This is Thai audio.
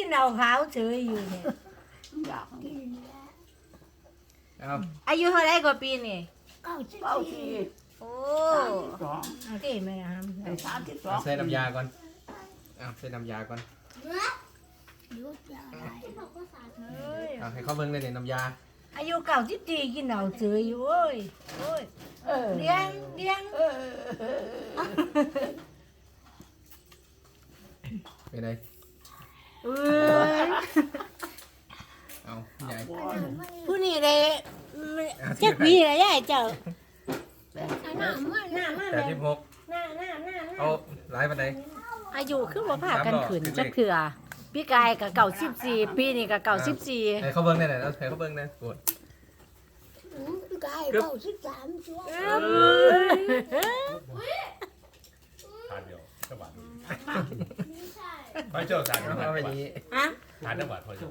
กินเหล้าขาวเฉยอยู่เนี่ย อยากกิน เอา อายุเท่าไรกว่าปีนี่ เก้าสิบสี่ โอ้ สามสิบสอง เอาที่แม่ห้าม ไอ้สามสิบสอ เอา ง ใส่น้ำยาก่อนเอาใส่น้ำยาก่อน ยุดยาอะไร เอ้ย เอาให้เขาเบิ่งเลยเนี่ยน้ำยา อายุเก่าสิบสี่กินเหล้าเฉยอยู่โอ้ยโอ้ย เออ เลี้ยงเลี้ยง เออ เป็นไง เอ้ยเอาใหญ่ผู้นี้เลยเจ็ดปีแล้วยายเจ้าหน้ามาหน้ามาแปดสิบหกหน้าหน้าหน้าหน้าเอาหลายปันไดอายุคือบ่พากันขึ้นสามดอกจักเถื่อพี่กายกับเก่าสิบสี่ปีนี่กับเก่าสิบสี่ให้เขาเบิ่งได้ไหนแล้วให้เขาเบิ่งได้ปวดกายเก้าสิบสามตัวทานเดียวจังหวัด ไปเจ้าสารเอาจังหวัดเอาไปนี้ฮะทานจังหวัดพอเจ้า